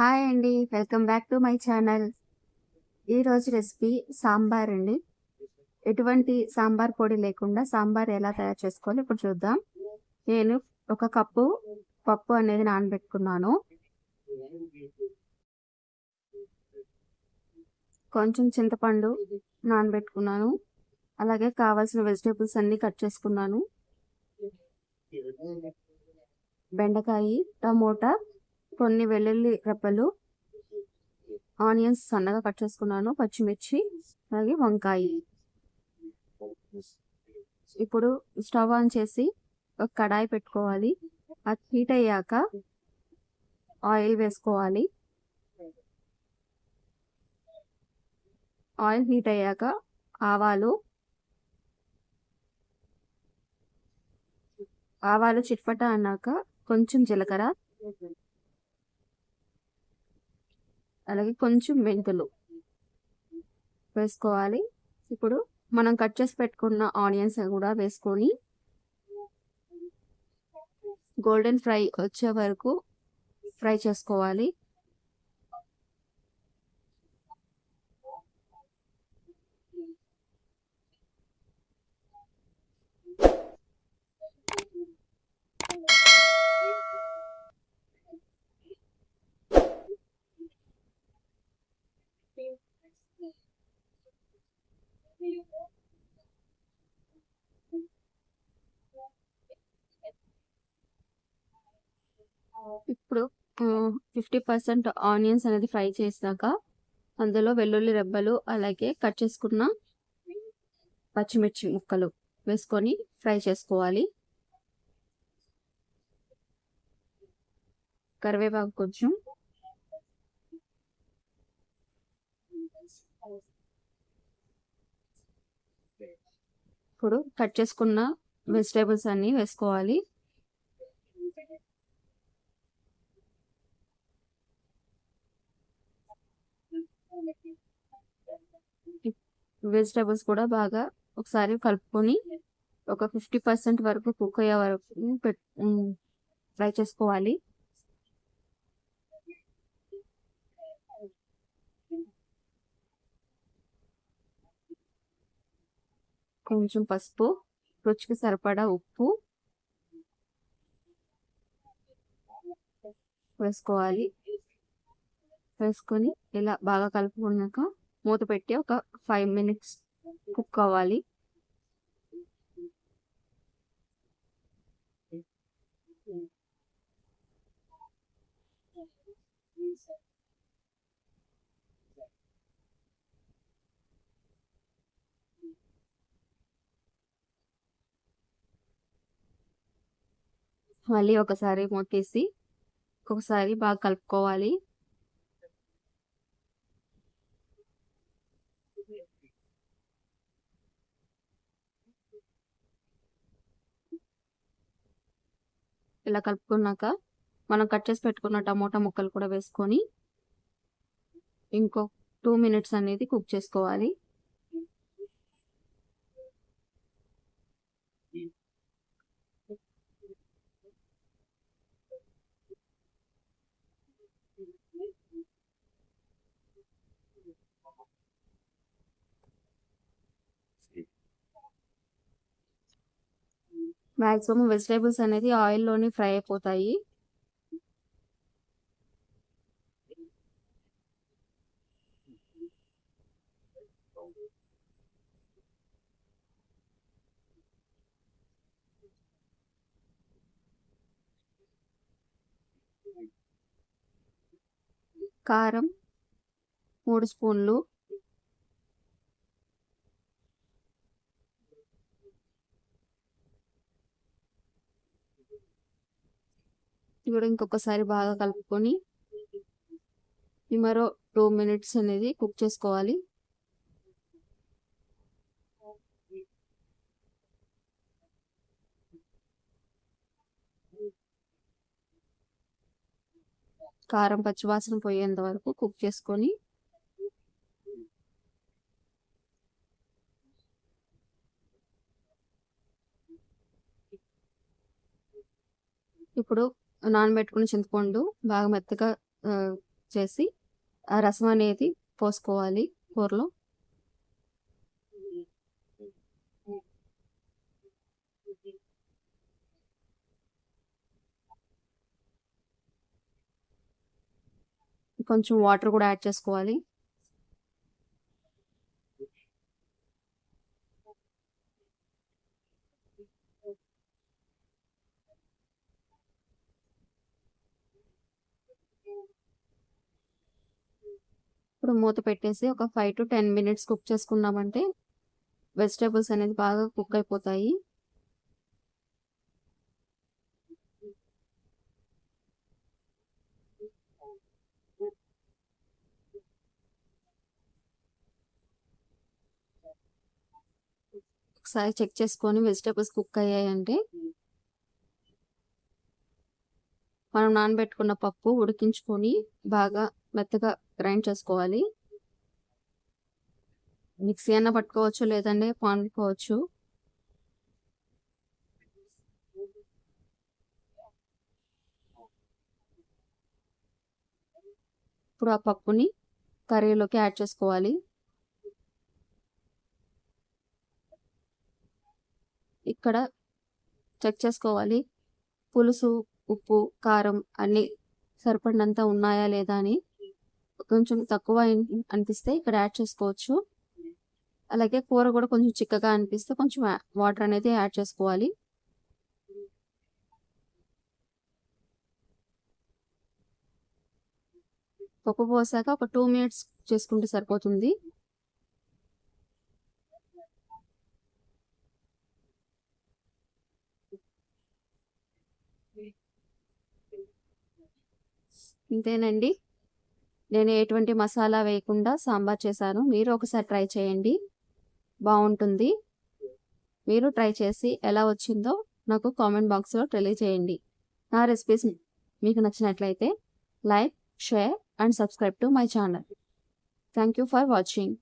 Hi అండి. Welcome back to my channel. ఈరోజు recipe sambar అండి. ఎటువంటి సాంబార్ పొడి లేకుండా సాంబార్ ఎలా తయారు చేసుకోవాలి ఇప్పుడు చూద్దాం. నేను ఒక కప్పు పప్పు అనేది నానబెట్టుకున్నాను. కొంచెం చింతపండు నానబెట్టుకున్నాను. అలాగే కావాల్సిన వెజిటేబుల్స్ అన్నీ కట్ చేసుకున్నాను. బెండకాయ టమోటా కొన్ని వెల్లుల్లి రెప్పలు ఆనియన్స్ సన్నగా కట్ చేసుకున్నాను పచ్చిమిర్చి అలాగే వంకాయ. ఇప్పుడు స్టవ్ ఆన్ చేసి ఒక కడాయి పెట్టుకోవాలి. అది హీట్ అయ్యాక ఆయిల్ వేసుకోవాలి. ఆయిల్ హీట్ అయ్యాక ఆవాలు ఆవాలు చిట్పట అన్నాక కొంచెం జీలకర్ర అలాగే కొంచెం మెంతులు వేసుకోవాలి. ఇప్పుడు మనం కట్ చేసి పెట్టుకున్న ఆనియన్స్ కూడా వేసుకొని గోల్డెన్ ఫ్రై వచ్చే వరకు ఫ్రై చేసుకోవాలి ఇప్పుడు ఫిఫ్టీ పర్సెంట్ ఆనియన్స్ అనేది ఫ్రై చేసినాక అందులో వెల్లుల్లి రెబ్బలు అలాగే కట్ చేసుకున్న పచ్చిమిర్చి ముక్కలు వేసుకొని ఫ్రై చేసుకోవాలి. కరివేపాకు కొంచెం. ఇప్పుడు కట్ చేసుకున్న వెజిటేబుల్స్ అన్నీ వేసుకోవాలి. వెజిటేబుల్స్ కూడా బాగా ఒకసారి కలుపుకొని ఒక ఫిఫ్టీ పర్సెంట్ వరకు కుక్ అయ్యే వరకు ఫ్రై చేసుకోవాలి. కొంచెం పసుపు రుచికి సరిపడా ఉప్పు వేసుకోవాలి. వేసుకొని ఇలా బాగా కలుపుకున్నాక మూత పెట్టి ఒక ఫైవ్ మినిట్స్ కుక్ అవ్వాలి. మళ్ళీ ఒకసారి మూతేసి ఒకసారి బాగా కలుపుకోవాలి. ఇలా కలుపుకున్నాక మనం కట్ చేసి పెట్టుకున్న టమోటా ముక్కలు కూడా వేసుకొని ఇంకో టూ మినిట్స్ అనేది కుక్ చేసుకోవాలి. మ్యాక్సిమం వెజిటేబుల్స్ అనేది ఆయిల్లోనే ఫ్రై అయిపోతాయి. కారం మూడు స్పూన్లు. కూడా ఇంకొకసారి బాగా కలుపుకొని మరో టూ మినిట్స్ అనేది కుక్ చేసుకోవాలి. కారం పచ్చివాసన పోయేంత వరకు కుక్ చేసుకొని ఇప్పుడు నానబెట్టుకున్న చింతపండు బాగా మెత్తగా చేసి ఆ రసం అనేది పోసుకోవాలి కూరలో. కొంచెం వాటర్ కూడా యాడ్ చేసుకోవాలి. ఇప్పుడు మూత పెట్టేసి ఒక five to ten minutes cook చేసుకున్నామంటే వెజిటేబుల్స్ అనేది బాగా కుక్ అయిపోతాయి. ఒకసారి చెక్ చేసుకొని వెజిటేబుల్స్ కుక్ అయ్యాయంటే మనం నానబెట్టుకున్న పప్పు ఉడికించుకొని బాగా మెత్తగా గ్రైండ్ చేసుకోవాలి. మిక్సీ అన్న పట్టుకోవచ్చు లేదంటే పానుకోవచ్చు ఇప్పుడు ఆ పప్పుని కర్రీలోకి యాడ్ చేసుకోవాలి. ఇక్కడ చెక్ చేసుకోవాలి. పులుసు ఉప్పు కారం అన్నీ సరిపడినంత ఉన్నాయా లేదా అని కొంచెం తక్కువ అనిపిస్తే ఇక్కడ యాడ్ చేసుకోవచ్చు. అలాగే కూర కూడా కొంచెం చిక్కగా అనిపిస్తే కొంచెం వాటర్ అనేది యాడ్ చేసుకోవాలి. పప్పు పోసాక ఒక టూ మినిట్స్ చేసుకుంటే సరిపోతుంది. ఇంతేనండి నేను ఎటువంటి మసాలా వేయకుండా సాంబార్ చేశాను. మీరు ఒకసారి ట్రై చేయండి. బాగుంటుంది. మీరు ట్రై చేసి ఎలా వచ్చిందో నాకు కామెంట్ బాక్స్లో తెలియజేయండి. నా రెసిపీస్ మీకు నచ్చినట్లయితే like share and subscribe to my channel. Thank you for watching.